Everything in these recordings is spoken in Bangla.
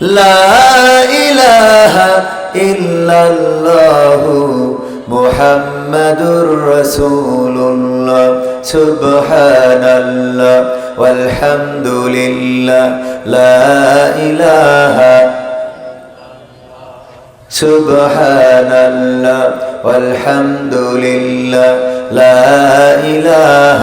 لا إله إلا الله محمد رسول الله. سبحان الله والحمد لله. لا إله سبحان الله والحمد لله. لا إله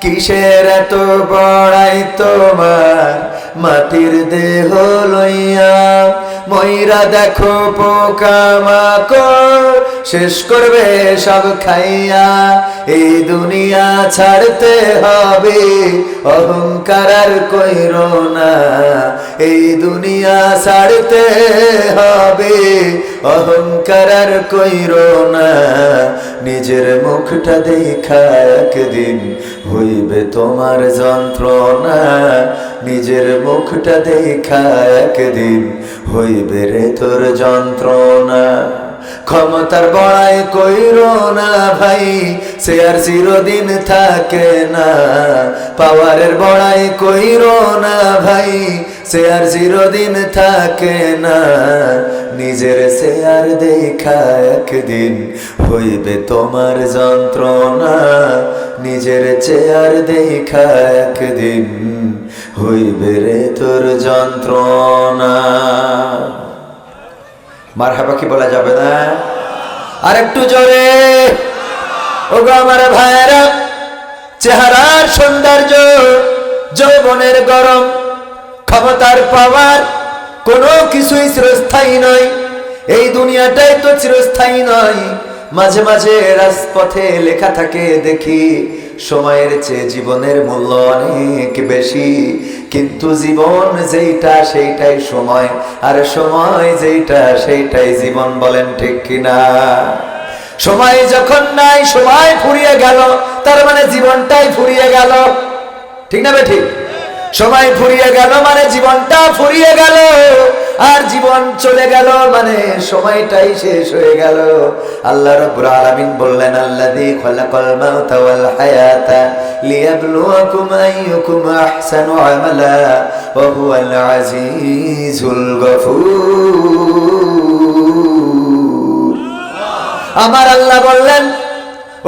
কিসের এত বড়াই তোমার? মাটির দেহ লইয়া ময়রা দেখো পোকা মাকড়। শেষ করবে সব খাইয়া। এই দুনিয়া ছাড়তে হবে, অহংকার আর কইর না। এই দুনিয়া ছাড়তে হবে, অহংকার আর কইর না। নিজের মুখটা দেখা একদিন হইবে তোমার যন্ত্রণা। নিজের মুখটা দেখা একদিন হইবে রে তোর যন্ত্রণা। ক্ষমতার বড়াই কইর না ভাই, সে আর চিরদিন থাকে না। পাওয়ারের বড়াই কইর না ভাই, সে আর চিরদিন থাকে না। নিজের সে আর দেখা একদিন হইবে তোমার যন্ত্রণা। নিজের চেয়ার দেখা একদিন। হইবে রে তোর যন্ত্রণা। মার কি বলা যাবে না? আর একটু জোরে। ওগো আমার ভাইরা চেহারার সৌন্দর্য, যৌবনের গরম, ক্ষমতার পাওয়ার, কোনো কিছুই চিরস্থায়ী নয়। এই দুনিয়াটাই তো চিরস্থায়ী নয়। মাঝে মাঝে রাজপথে লেখা থাকে, দেখি সময়ের চেয়ে জীবনের মূল্য অনেক বেশি। কিন্তু জীবন যেইটা, সেইটাই সময়। আর সময় যেইটা, সেইটাই জীবন, বলেন ঠিক কিনা? সময় যখন নাই, সময় ফুরিয়ে গেল। তার মানে জীবনটাই ফুরিয়ে গেল। ঠিক না বে ঠিক? সময় ফুরিয়ে গেল মানে জীবনটা ফুরিয়ে গেল। আর জীবন চলে গেল মানে সময়টাই শেষ হয়ে গেল। আল্লাহ রাব্বুল আলামিন বললেন, আল্লাযী খালাকাল মাউতা ওয়াল হায়াতা লিয়াবলুয়াকুম আইয়ুকুম আহসানু আমালা, ওয়া হুয়াল আজিজুল গফুর। আমার আল্লাহ বললেন,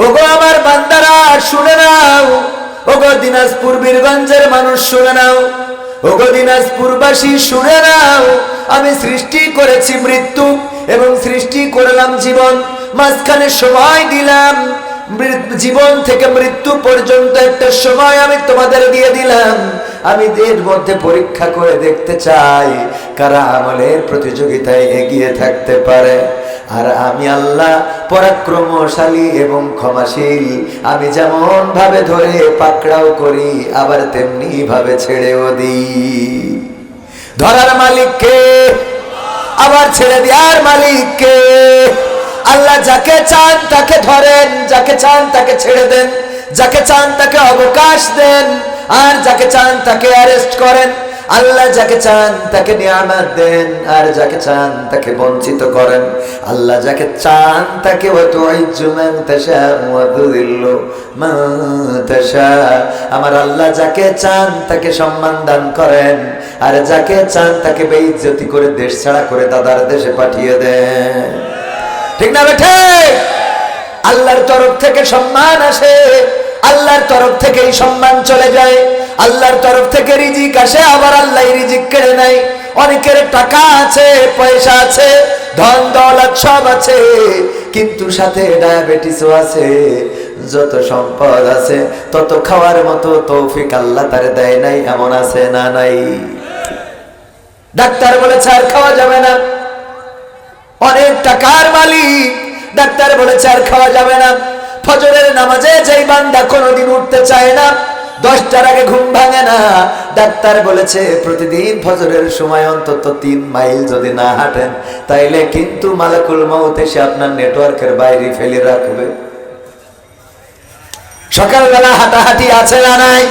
ওগো আমার বান্দারা, শুনে নাও। ওগো দিনাজপুর বীরগঞ্জের মানুষ, শুনে নাও। ওগো দিনাজপুরবাসী, শুনে নাও, আমি সৃষ্টি করেছি মৃত্যু এবং সৃষ্টি করলাম জীবন। মাঝখানে সময় দিলাম জীবন থেকে মৃত্যু পর্যন্ত একটা সময় আমি তোমাদের দিয়ে দিলাম। আমি এর মধ্যে পরীক্ষা করে দেখতে চাই কারা আমলের প্রতিযোগিতায় এগিয়ে থাকতে পারে। আর আমি আল্লাহ পরাক্রমশালী এবং ক্ষমাশীল। আমি যেমন ভাবে ধরে পাকড়াও করি, আবার তেমনি ভাবে ছেড়েও দিই। ধরার মালিককে আবার ছেড়ে দেওয়ার মালিককে আল্লাহ যাকে চান তাকে ধরেন, যাকে চান তাকে ছেড়ে দেন, যাকে চান তাকে অবকাশ দেন, আর যাকে চান তাকে অ্যারেস্ট করেন। আল্লাহ যাকে চান তাকে নিয়ামত দেন, আর যাকে চান তাকে বঞ্চিত করেন। আল্লাহ যাকে চান তাকে আমার আল্লাহ যাকে চান তাকে সম্মান দান করেন, আর যাকে চান তাকে বেইজ্জতি করে দেশ ছাড়া করে দাদার দেশে পাঠিয়ে দেন। ঠিক না বেঠে? আল্লাহর তরফ থেকে সম্মান আসে। আল্লাহর তরফ থেকে এই সম্মান চলে যায়। আল্লাহর তরফ থেকে রিজিক আসে, আবার আল্লাহ রিজিক কেড়ে নেয়। অনেকের টাকা আছে, পয়সা আছে, ধন দৌলত সব আছে, কিন্তু সাথে ডায়াবেটিসও আছে। যত সম্পদ আছে, তত খাওয়ার মতো তৌফিক আল্লাহ তার দেয় নাই, এমন আছে না নাই? ডাক্তার বলেছে আর খাওয়া যাবে না। অনেক টাকার মালিক, ডাক্তার বলেছে আর খাওয়া যাবে না। ফজরের নামাজে যেই বান্দা কোনোদিন উঠতে চায় না, দশটার আগে ঘুম ভাঙে না। ডাক্তার বলেছে, প্রতিদিন ফজরের সময় অন্তত তিন মাইল যদি না হাঁটেন, তাইলে কিন্তু মালাকুল মৌত এসে আপনার নেটওয়ার্কের বাইরে ফেলে রাখবে। সকালবেলা হাঁটাহাঁটি আছে না নাই?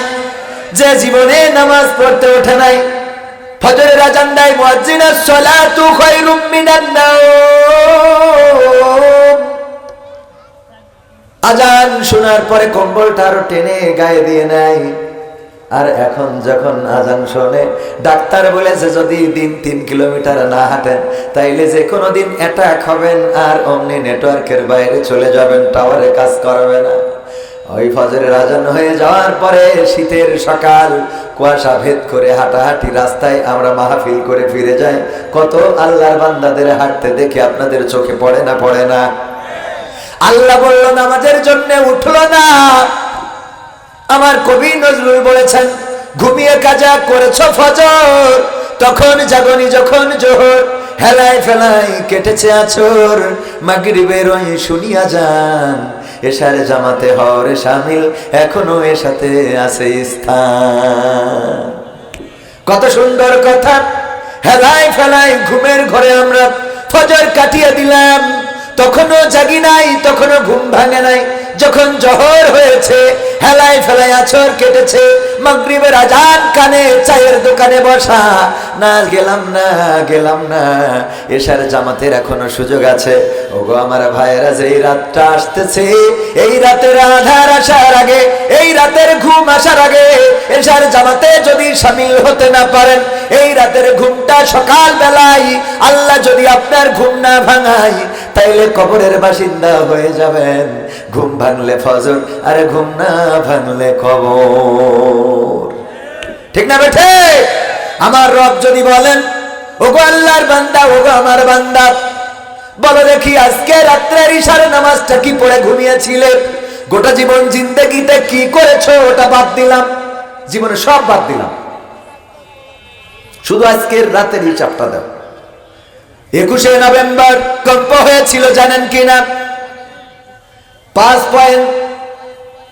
যে জীবনে নামাজ পড়তে ওঠে নাই। ফজরের আজান দেয় মুয়াজ্জিনাস সালাতু খায়রুম মিনান নাওম। আজান শোনার পরে কম্বলটা আরও টেনে গায়ে দিয়ে নেয়। আর এখন যখন আজান শোনে, ডাক্তার বলেছে যদি দিন তিন কিলোমিটার না হাঁটেন, তাইলে যে কোনো দিন অ্যাটাক হবেন আর অমনি নেটওয়ার্কের বাইরে চলে যাবেন টাওয়ারে কাজ করবে না। ওই ফজরের আজান হয়ে যাওয়ার পরে শীতের সকাল, কুয়াশা ভেদ করে হাঁটাহাঁটি রাস্তায় আমরা মাহফিল করে ফিরে যাই। কত আল্লাহর বান্দাদের হাঁটতে দেখে আপনাদের চোখে পড়ে না পড়ে না। আল্লাহ বলল, নামাজের জন্য উঠল না। আমার কবি নজরুল বলেছেন, ঘুমিয়ে কাজা করেছ ফজর, তখন জাগনি যখন জোহর হেলাই ফেলাই কেটেছে আছর, মাগরিবের ওই শুনিয়া যান এসারে জামাতে হরে সামিল, এখনও এ সাথে আছে স্থান। কত সুন্দর কথা, হেলায় ফেলাই ঘুমের ঘরে আমরা ফজর কাটিয়ে দিলাম। তখনও জাগি নাই তখনও ঘুম ভাঙে নাই। যখন জহর হয়েছে হেলাই ফেলাই আছর কেটেছে, মাগরিবের আজান কানে চায়ের দোকানে বসা। না, গেলাম না গেলাম না এসার জামাতের এখনও সুযোগ আছে। ওগো আমার ভাইয়েরা যে এই রাতটা আসতেছে, এই রাতের আধার আসার আগে, এই রাতের ঘুম আসার আগে এসার জামাতে যদি সামিল হতে না পারেন, এই রাতের ঘুমটা সকাল বেলায় আল্লাহ যদি আপনার ঘুম না ভাঙাই তাইলে কবরের বাসিন্দা হয়ে যাবেন। ঘুম ভাঙলে ফজর, আরে ঘুম না ভাঙলে কবর। ঠিক না বেঠে? আমার রব যদি বলেন, ওগো আল্লাহর বান্দা, ওগো আমার বান্দা, বলো দেখি আজকে রাত্রের ইশারে নামাজটা কি পড়ে ঘুমিয়েছিলে? গোটা জীবন জিন্দগিতে কি করেছ ওটা বাদ দিলাম। জীবনে সব বাদ দিলাম। শুধু আজকের রাতের হিসাবটা দাও। একুশে নভেম্বর কম্প হয়েছিল, জানেন কিনা? পাঁচ পয়েন্ট।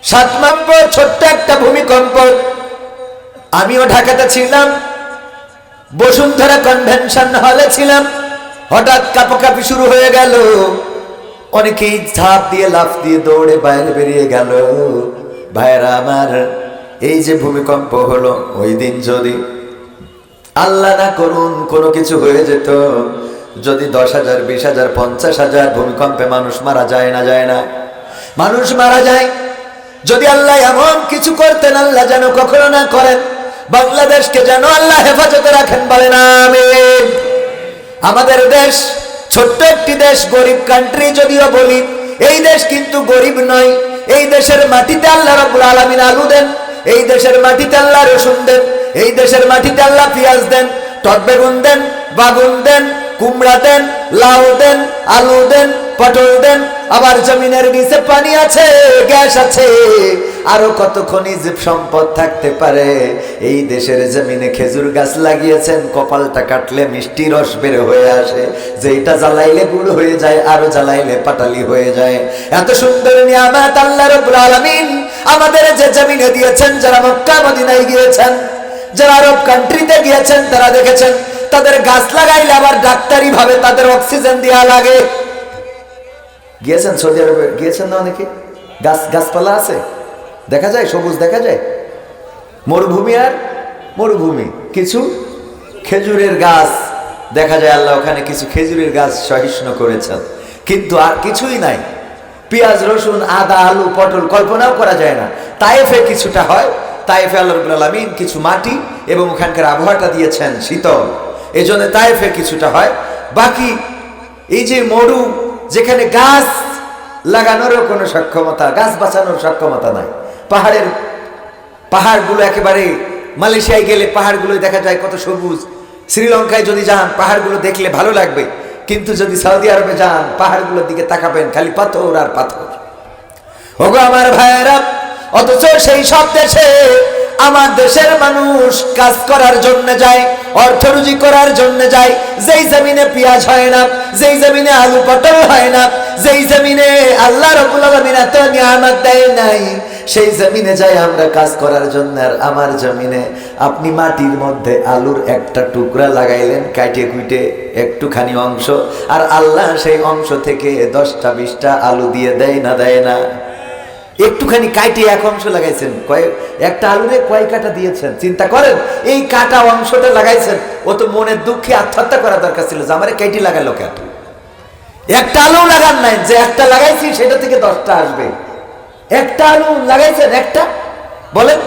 সাত নম্বর, ছোট্ট একটা ভূমিকম্প। আমিও ঢাকাতে ছিলাম। বসুন্ধরা কনভেনশন হলে ছিলাম। হঠাৎ কাপাকাপি শুরু হয়ে গেল। অনেকেই ঝাঁপ দিয়ে, লাফ দিয়ে দৌড়ে বাইরে বেরিয়ে গেল। ভাইরা আমার, এই যে ভূমিকম্প হলো, ওই দিন যদি আল্লাহ না করুন, কোনো কিছু হয়ে যেত। যদি দশ হাজার, বিশ হাজার, পঞ্চাশ হাজার ভূমিকম্পে মানুষ মারা যায় না যায় না। মানুষ মারা যায়। যদি আল্লাহ এমন কিছু করতেন, আল্লাহ যেন কখনো না করেন। বাংলাদেশকে যেন আল্লাহ হেফাজতে রাখেন বলেন, আমিন। আমাদের দেশ ছোট্ট একটি দেশ, গরিব কান্ট্রি যদিও বলি, এই দেশ কিন্তু গরিব নয়। এই দেশের মাটিতে আল্লাহ রাব্বুল আলামিন আলু দেন, এই দেশের মাটিতে আল্লাহ রসুন দেন, এই দেশের মাটিতে আল্লাহ পেঁয়াজ দেন, টক বেগুন দেন, বাগুন দেন কুমড়া দেন, লাউ দেন, আলু দেন, পটল দেন, আবার জমিনের নিচে পানি আছে, গ্যাস আছে। আরও কত খনিজ সম্পদ থাকতে পারে? এই দেশের জমিনে খেজুর গাছ লাগিয়েছেন, কপালটা কাটলে মিষ্টি রস বের হয়ে আসে। যেটা জ্বালাইলে গুড় হয়ে যায়, আরও জ্বালাইলে পাটালি হয়ে যায়। এত সুন্দর নিয়ামত আল্লাহ রব্বুল আলামিন আমাদের যে জমিনে দিয়েছেন, যারা মক্কা, মদিনায় গিয়েছেন, যারা আরব কান্ট্রিতে গিয়েছেন, তারা দেখেছেন তাদের গাছ লাগাইলে আবার ডাক্তারি ভাবে তাদের অক্সিজেন দেওয়া লাগে। গিয়েছেন সৌদি আরবে? গিয়েছেন না অনেকে? গাছ, গাছপালা আছে? দেখা যায়? সবুজ দেখা যায়? মরুভূমি আর মরুভূমি। কিছু খেজুরের গাছ দেখা যায়, আল্লাহ ওখানে কিছু খেজুরের গাছ সহিষ্ণু করেছেন। কিন্তু আর কিছুই নাই। পেঁয়াজ, রসুন, আদা, আলু, পটল কল্পনাও করা যায় না। তাইফে কিছুটা হয়। তাইফে আল্লাহ আলমিন কিছু মাটি এবং ওখানকার আবহাওয়াটা দিয়েছেন শীতল। এই জন্য তাইফে কিছুটা হয়। বাকি এই যে মরু, যেখানে গাছ লাগানোরও কোনো সক্ষমতা, গাছ বাঁচানোর সক্ষমতা নাই। পাহাড়ের পাহাড়গুলো একেবারে মালয়েশিয়ায় গেলে পাহাড়গুলো দেখা যায় কত সবুজ। শ্রীলঙ্কায় যদি যান, পাহাড়গুলো দেখলে ভালো লাগবে। কিন্তু যদি সৌদি আরবে যান, পাহাড়গুলোর দিকে তাকাবেন, খালি পাথর আর পাথর। ওগো আমার ভাইয়েরা, অথচ সেই সব দেশে আমার দেশের মানুষ কাজ করার জন্য যায় অর্থরুজি করার জন্য যায়, যেই জমিনে পেঁয়াজ হয় না, যেই জমিনে আলু পটল হয় না, যেই জমিনে আল্লাহ রবুল আলমিন এত নিয়ামত দেয় নাই, সেই জমিনে যাই আমরা কাজ করার জন্য। আর আমার জমিনে আপনি মাটির মধ্যে আলুর একটা টুকরা লাগাইলেন কাটে কুইটে একটুখানি অংশ, আর আল্লাহ সেই অংশ থেকে দশটা, বিশটা আলু দিয়ে দেয় না দেয় না। একটুখানি কাইটে এক অংশ লাগাইছেন। কয়েক একটা আলুরে কয় কাটা দিয়েছেন? চিন্তা করেন, এই কাটা অংশটা লাগাইছেন, ও তো মনের দুঃখে আত্মহত্যা করা দরকার ছিল, যে আমারে কাইটি লাগালো কেন? একটা আলু লাগান নাই, যে একটা লাগাইছি, সেটা থেকে দশটা আসবে। একটা আলু লাগাইছেন, একটা? বলেন,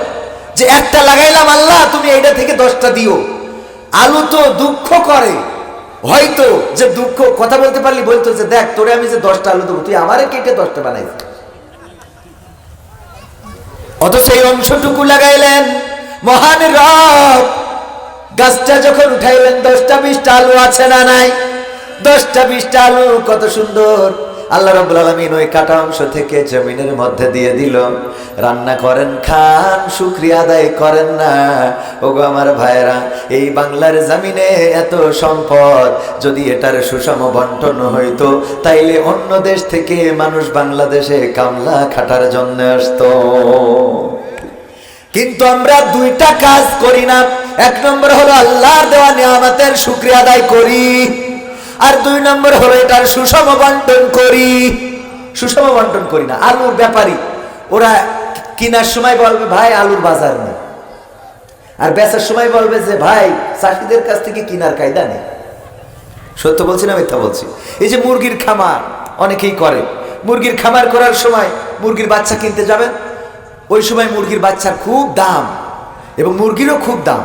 যে একটা লাগাইলাম, আল্লাহ, তুমি এইটা থেকে দশটা দিও। আলু তো দুঃখ করে। হয়তো যে দুঃখ, কথা বলতে পারলি, বলতো যে দেখ, তোরে আমি যে দশটা আলু দেবো, তুই আমারে কেটে দশটা বানাইছিস। অত এই অংশটুকু লাগাইলেন। মহান রব, গাছটা যখন উঠাইলেন, দশটা বিশটা আলু আছে না নাই? দশটা, বিশটা আলু, কত সুন্দর। আল্লাহ রব্বুল আলমিন ওই কাটা অংশ থেকে জমিনের মধ্যে দিয়ে দিল। রান্না করেন, খান, শুক্রিয়া আদায় করেন না। ওগো আমার ভাইরা এই বাংলার জমিনে এত সম্পদ, যদি এটার সুষম বন্টন হইতো, তাইলে অন্য দেশ থেকে মানুষ বাংলাদেশে কামলা খাটার জন্য আসতো। কিন্তু আমরা দুইটা কাজ করি না। এক নম্বর হলো আল্লাহর দেওয়া নিয়ামতের শুক্রিয়া আদায় করি। আর দুই নম্বর হলো এটার সুষম বন্টন করি। সুষম বন্টন করি না, আলুর ব্যাপারী। ওরা কেনার সময় বলবে, ভাই, আলুর বাজার নেই। আর বেচার সময় বলবে যে, ভাই, চাষিদের কাছ থেকে কিনার কায়দা নেই। সত্য বলছি না মিথ্যা বলছি? এই যে মুরগির খামার, অনেকেই করে। মুরগির খামার করার সময় মুরগির বাচ্চা কিনতে যাবেন। ওই সময় মুরগির বাচ্চার খুব দাম এবং মুরগিরও খুব দাম।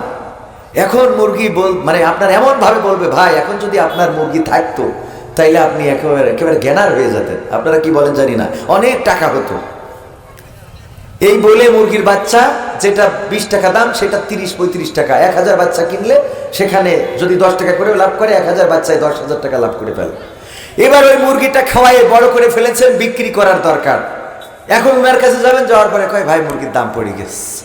এখন মুরগি বল মানে আপনার এমন ভাবে বলবে, ভাই, এখন যদি আপনার মুরগি থাকতো, তাইলে আপনি একেবারে একেবারে জ্ঞানার হয়ে যেতেন। আপনারা কি বলেন জানি না। অনেক টাকা হতো। এই বলে মুরগির বাচ্চা যেটা বিশ টাকা দাম, সেটা তিরিশ, পঁয়ত্রিশ টাকা। এক হাজার বাচ্চা কিনলে সেখানে যদি দশ টাকা করে লাভ করে, এক হাজার বাচ্চায় দশ হাজার টাকা লাভ করে ফেলে। এবার ওই মুরগিটা খাওয়াই বড় করে ফেলেছেন, বিক্রি করার দরকার। এখন উনার কাছে যাবেন, যাওয়ার পরে কয়, ভাই, মুরগির দাম পড়ে গেছে।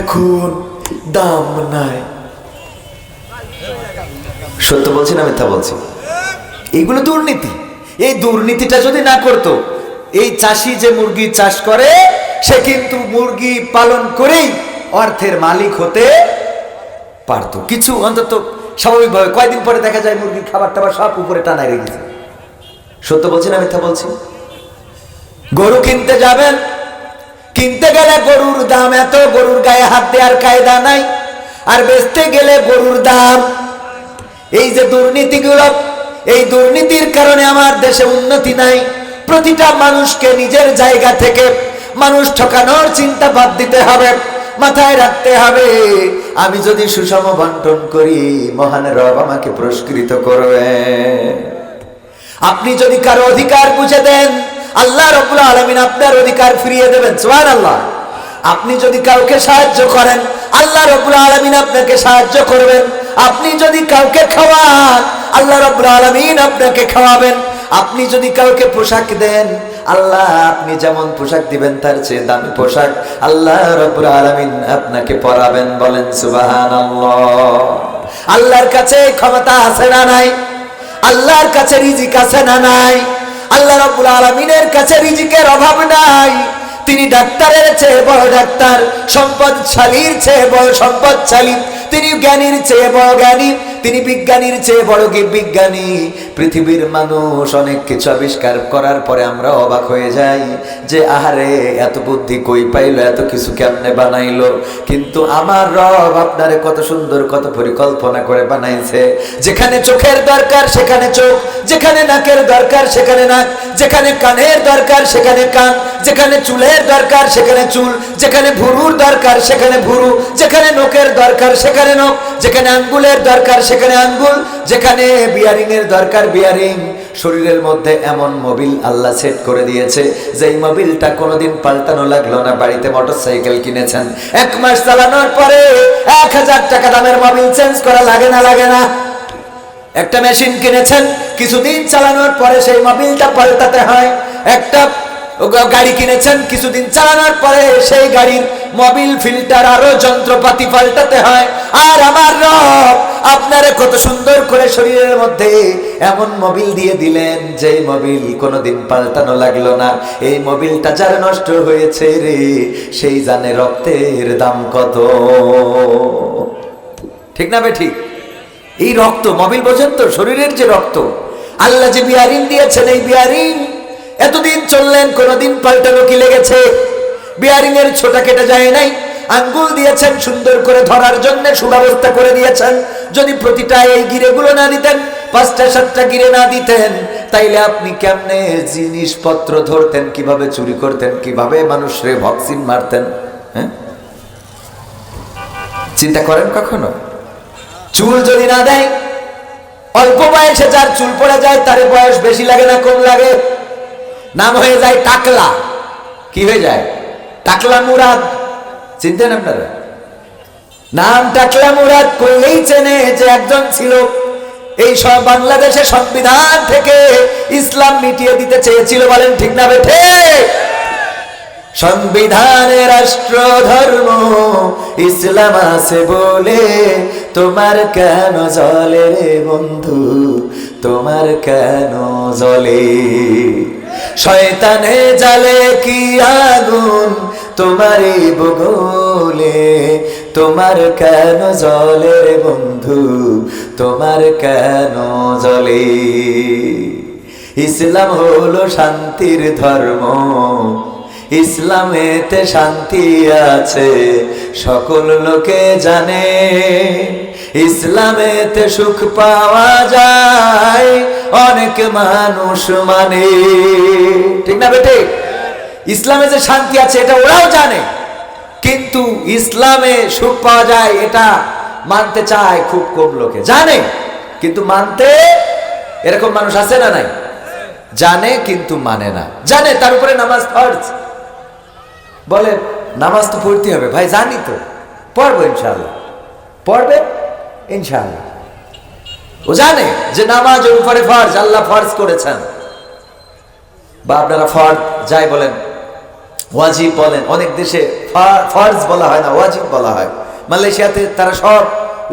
এখন দাম নাই। সত্য বলছি না মিথ্যা বলছি? এইগুলো দুর্নীতি। এই দুর্নীতিটা যদি না করতো, এই চাষি যে মুরগি চাষ করে, সে কিন্তু মুরগি পালন করেই অর্থের মালিক হতে পারতো। কিছু অন্তত স্বাভাবিকভাবে কয়দিন পরে দেখা যায় মুরগির খাবার টাবার সব উপরে টানায় রেখেছে। সত্য বলছি না মিথ্যা বলছি? গরু কিনতে যাবেন কিনতে গেলে গরুর দাম এত, গরুর গায়ে হাত দেওয়ার কায়দা নাই। আর বেচতে গেলে গরুর দাম। এই যে দুর্নীতিগুলো, এই দুর্নীতির কারণে আমার দেশে উন্নতি নাই। প্রতিটা মানুষকে নিজের জায়গা থেকে মানুষ ঠকানোর চিন্তা বাদ দিতে হবে, মাথায় রাখতে হবে। আমি যদি সুষম বন্টন করি, মহান রব আমাকে পুরস্কৃত করবে আপনি যদি কারও অধিকার বুঝে দেন আল্লাহ রবুল্লা আলমিন আপনার অধিকার ফিরিয়ে দেবেন সোহান আল্লাহ আপনি যদি কাউকে সাহায্য করেন, আল্লাহ রবুল্লা আলমিন আপনাকে সাহায্য করবেন। আপনি যদি কাউকে খাওয়ান, আল্লাহ রাব্বুল আলামিন আপনাকে খাওয়াবেন। আপনি যদি কাউকে পোশাক দেন, আল্লাহ আপনি যেমন পোশাক দিবেন, তার চেয়ে দামি পোশাক আল্লাহ রাব্বুল আলামিন আপনাকে পরাবেন বলেন, সুবহানাল্লাহ। আল্লাহর কাছে ক্ষমতা আছে না নাই? আল্লাহর কাছে রিজিক আছে না নাই? আল্লাহ রাব্বুল আলামিনের কাছে রিজিকের অভাব নাই। তিনি ডাক্তারের চেয়ে বড় ডাক্তার, সম্পদশালীর চেয়ে বড় সম্পদশালী। তিনি জ্ঞানীর চেয়ে বড় জ্ঞানী। তিনি বিজ্ঞানীর চেয়ে বড় গি- বিজ্ঞানী? পৃথিবীর মানুষ অনেক কিছু আবিষ্কার করার পরে আমরা অবাক হয়ে যাই যে, আহারে, এত বুদ্ধি কই পাইলো, এত কিছু কেমনে বানাইলো? কিন্তু আমার রব আপনারে কত সুন্দর, কত পরিকল্পনা করে বানাইছে। যেখানে চোখের দরকার, সেখানে চোখ, যেখানে নাকের দরকার, সেখানে নাক, যেখানে কানের দরকার, সেখানে কান, যেখানে চুলের দরকার, সেখানে চুল, যেখানে ভুরুর দরকার, সেখানে ভুরু, যেখানে নখের দরকার, সেখানে নখ, যেখানে আঙ্গুলের দরকার, সেখানে আঙ্গুল, যেখানে বিয়ারিং এর দরকার বিয়ারিং শরীরের মধ্যে এমন মোবিল আল্লাহ সেট করে দিয়েছে যে এই মোবিলটা কোনোদিন পাল্টানো লাগল না, বাড়িতে মোটরসাইকেল কিনেছেন। এক মাস চালানোর পরে এক হাজার টাকা দামের মোবিল চেঞ্জ করা লাগে না লাগে না। একটা মেশিন কিনেছেন, কিছুদিন চালানোর পরে সেই মোবিলটা পাল্টাতে হয়। একটা গাড়ি কিনেছেন কিছুদিন চালানোর পরে সেই গাড়ির মোবিল ফিল্টার আরও যন্ত্রপাতি পাল্টাতে হয়। আর আমার রব, আপনারে কত সুন্দর করে শরীরের মধ্যে এমন মোবিল দিয়ে দিলেন যে মোবিল কোনোদিন পাল্টানো লাগল না। এই মোবিলটা যার নষ্ট হয়েছে রে, সেই জানে রক্তের দাম কত। ঠিক না বে ঠিক? এই রক্ত মবিল বোঝেন তো, শরীরের যে রক্ত। আল্লাহ যে বিয়ারিং দিয়েছেন, এই বিয়ারিং এতদিন চললেন, কোনোদিন পাল্টানো কি লেগেছে? বিয়ারিং এর ছোটা কেটে যায় নাই। আঙ্গুল দিয়েছেন সুন্দর করে ধরার জন্য সুব্যবস্থা করে দিয়েছেন। যদি প্রতিটা এই গিরেগুলো না দিতেন, পাঁচটা, সাতটা গিরে না দিতেন, তাইলে আপনি কেমনে জিনিসপত্র ধরতেন, কীভাবে চুরি করতেন, কীভাবে মানুষরে ভক্সিন মারতেন হ্যাঁ? চিন্তা করেন কখনো? চুল যদি না দেয়, অল্প বয়সে যার চুল পড়ে যায়, তার বয়স বেশি লাগে না, কম লাগে। নাম হয়ে যায় টাকলা। কি হয়ে যায়? টাকলা মুরাদ। চিনতেন আপনারা? নাম টাকলা মুরাদ করলেই চেনে যে একজন ছিল। এই সব বাংলাদেশের সংবিধান থেকে ইসলাম মিটিয়ে দিতে চেয়েছিল বলেন ঠিক না বেঠে সংবিধানে রাষ্ট্র, ধর্ম, ইসলাম আছে বলে তোমার কেন জলে রে বন্ধু? তোমার কেন জলে? শয়তানে জালে কি আগুন? তোমারই বগলে, তোমার কেন জলে বন্ধু? তোমার কেন জলে? ইসলাম হলো শান্তির ধর্ম। ইসলামেতে শান্তি আছে, সকল লোকে জানে। ইসলামেতে সুখ পাওয়া যায় অনেক মানুষ মানে। ঠিক না বেটে? ইসলামে যে শান্তি আছে, এটা ওরাও জানে। কিন্তু ইসলামে সুখ পাওয়া যায়, এটা মানতে চায় খুব কম লোকে। জানে, কিন্তু মানতে এরকম মানুষ আছে না নাই? জানে, কিন্তু মানে না। জানে, তার উপরে নামাজ ফরজ। বলে নামাজ তো পড়তে হবে। ভাই, জানি তো। পড়ব ইনশাল্লাহ পড়বে? ইনশাল্লাহ ও জানে যে নামাজ ওর উপরে ফরজ, আল্লাহ ফরজ করেছেন। বা আপনারা ফরজ যাই বলেন, ওয়াজিব বলেন, অনেক দেশে ফরজ বলা হয় না, ওয়াজিব বলা হয়। মালয়েশিয়াতে তারা সব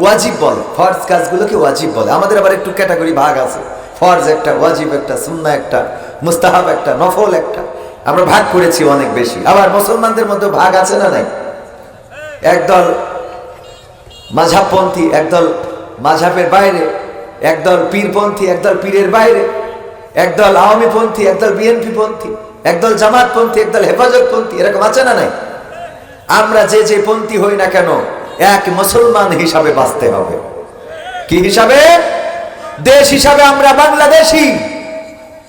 ওয়াজিব বলে। ফরজ কাজগুলোকে ওয়াজিব বলে। আমাদের আবার একটু ক্যাটাগরি ভাগ আছে। ফরজ একটা, ওয়াজিব একটা সুন্না একটা, মুস্তাহাব একটা, নফল একটা। আমরা ভাগ করেছি অনেক বেশি। আবার মুসলমানদের মধ্যে ভাগ আছে না নাই? একদল মাঝাবপন্থী, একদল মাঝাবের বাইরে একদল পীরপন্থী একদল পীরের বাইরে একদল আওয়ামী পন্থী একদল বিএনপি পন্থী একদল জামাতপন্থী একদল হেফাজতপন্থী, এরকম আছে না নাই? আমরা যে যে পন্থী হই না কেন, এক মুসলমান হিসাবে বাঁচতে হবে। কি হিসাবে? দেশ হিসাবে আমরা বাংলাদেশি।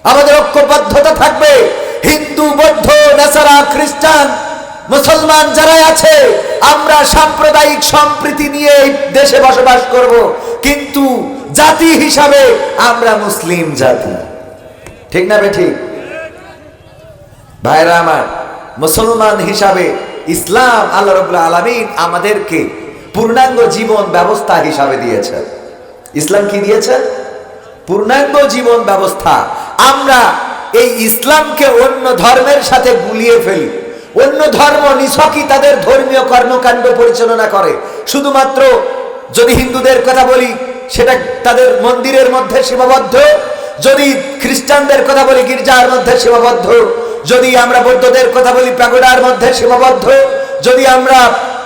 আমাদের ঐক্যবদ্ধতা থাকবে। হিন্দু, বৌদ্ধ, নেসারা, খ্রিস্টান, মুসলমান যারা আছে, আমরা সাম্প্রদায়িক সম্প্রীতি নিয়ে দেশে বসবাস করব। কিন্তু জাতি হিসাবে আমরা মুসলিম জাতি। ঠিক না ঠিক? ভাইরা আমার, মুসলমান হিসাবে ইসলাম আল্লাহ রবুল্লা আলমিন আমাদেরকে পূর্ণাঙ্গ জীবন ব্যবস্থা হিসাবে দিয়েছে ইসলাম কি দিয়েছে পূর্ণাঙ্গ জীবন ব্যবস্থা। আমরা এই ইসলামকে অন্য ধর্মের সাথে গুলিয়ে ফেলি। অন্য ধর্ম নিছকই তাদের ধর্মীয় কর্মকাণ্ড পরিচালনা করে। শুধুমাত্র যদি হিন্দুদের কথা বলি সেটা তাদের মন্দিরের মধ্যে সীমাবদ্ধ। যদি খ্রিস্টানদের কথা বলি, গির্জার মধ্যে সীমাবদ্ধ। যদি আমরা বৌদ্ধদের কথা বলি, প্যাগোডার মধ্যে সীমাবদ্ধ। যদি আমরা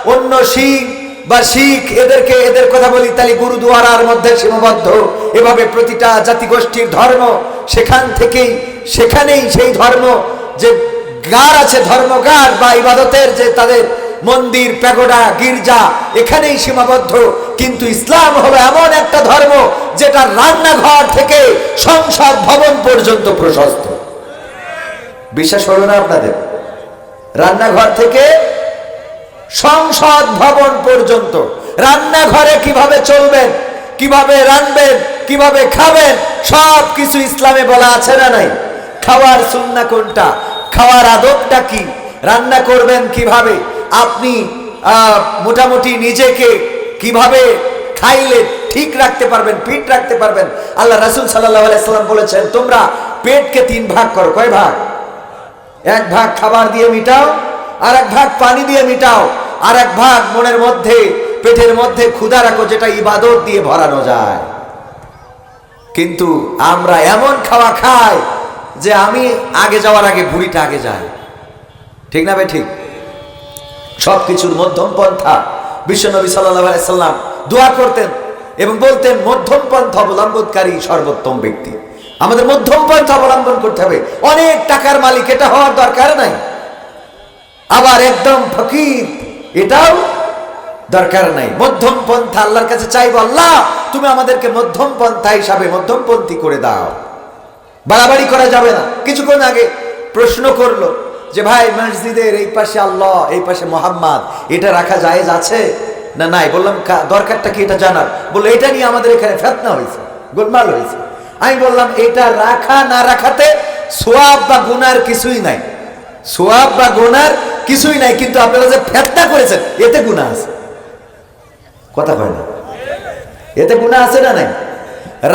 অন্য শিখ বা শিখ এদেরকে এদের কথা বলি, তাহলে গুরুদুয়ারার মধ্যে সীমাবদ্ধ। এভাবে প্রতিটা জাতিগোষ্ঠীর ধর্ম সেখান থেকেই, সেখানেই সেই ধর্ম যে গার আছে, ধর্মগার বা ইবাদতের যে তাদের মন্দির, প্যাগোডা, গির্জা, এখানেই সীমাবদ্ধ। কিন্তু ইসলাম হলো এমন একটা ধর্ম যেটা রান্নাঘর থেকে সংসদ ভবন পর্যন্ত প্রশস্ত। বিশ্বাস হলো না আপনাদের? রান্নাঘর থেকে সংসদ ভবন পর্যন্ত। রান্নাঘরে কীভাবে চলবেন, কীভাবে রানবেন, কীভাবে খাবেন সব কিছু ইসলামে বলা আছে না নাই? খাওয়ার সুন্না কোনটা? খাওয়ার আদবটা কি? রান্না করবেন কীভাবে? আপনি মোটামুটি নিজেকে কীভাবে খাইলে ঠিক রাখতে পারবেন ফিট রাখতে পারবেন? আল্লাহ রাসুল সাল্লাহ আলাইসাল্লাম বলেছেন, তোমরা পেটকে তিন ভাগ করো। কয় ভাগ? এক ভাগ খাবার দিয়ে মিটাও, আর এক ভাগ পানি দিয়ে মিটাও। আর এক ভাগ মনের মধ্যে, পেটের মধ্যে ক্ষুধা রাখো, যেটা ইবাদত দিয়ে ভরানো যায়। কিন্তু আমরা এমন খাওয়া খাই যে আমি আগে যাওয়ার আগে ভুড়িটা আগে যায়। ঠিক না ভাই, ঠিক? সব কিছুর মধ্যম পন্থা বিশ্বনবী সাল্লাহ সাল্লাম দোয়া করতেন এবং বলতেন মধ্যম পন্থা অবলম্বনকারী সর্বোত্তম ব্যক্তি। আমাদের মধ্যম পন্থা অবলম্বন করতে হবে। অনেক টাকার মালিক, এটা হওয়ার দরকার নাই। আবার একদম ফকির, এটাও দরকার নাই। মধ্যম পন্থা আল্লাহর কাছে চাইব, আল্লাহ, তুমি আমাদেরকে মধ্যম পন্থা হিসাবে মধ্যমপন্থী করে দাও। বাড়াবাড়ি করা যাবে না। কিছুক্ষণ আগে প্রশ্ন করল যে ভাই, মসজিদের এই পাশে আল্লাহ, এই পাশে মোহাম্মদ, এটা রাখা জায়েজ আছে? না নাই? বললাম দরকারটা কি এটা জানার? বলল, এটা নিয়ে আমাদের এখানে ফেতনা হয়েছে গোলমাল হয়েছে আমি বললাম, এটা রাখা না রাখাতে সোয়াব বা গুনার কিছুই নাই। সোয়াব বা গুনার কিছুই নাই, কিন্তু আপনারা যে ফেতনা করেছেন, এতে গুণা আছে। কথা কয় না। এতে গুণা আছে না নাই?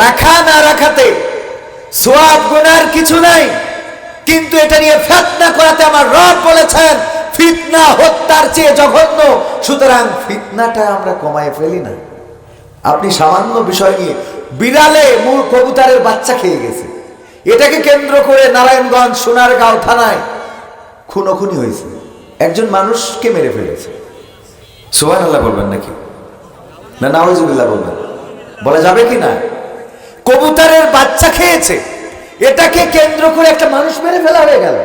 রাখা না রাখাতে সোয়াব, গুনার কিছু নাই। কিন্তু এটা নিয়ে ফেতনা করাতে আমার রব বলেছেন, ফিতনা হত্যার চেয়ে জঘন্য। সুতরাং ফিতনাটা আমরা কমায় ফেলি না। আপনি সামান্য বিষয় নিয়ে বিড়ালে মূল কবুতরের বাচ্চা খেয়ে গেছে। এটাকে কেন্দ্র করে নারায়ণগঞ্জ, সোনারগাঁও থানায় খুনোখুনি হয়েছে। একজন মানুষকে মেরে ফেলেছে। সুবান আল্লাহ বলবেন নাকি? না নাওয়াজুবিল্লাহ বলবেন। বলা যাবে কি না? কবুতরের বাচ্চা খেয়েছে। এটাকে কেন্দ্র করে একটা মানুষ মেরে ফেলা হয়ে গেল।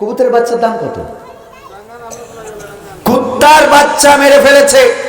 কবুতরের বাচ্চার দাম কত? কুত্তার বাচ্চা মেরে ফেলেছে।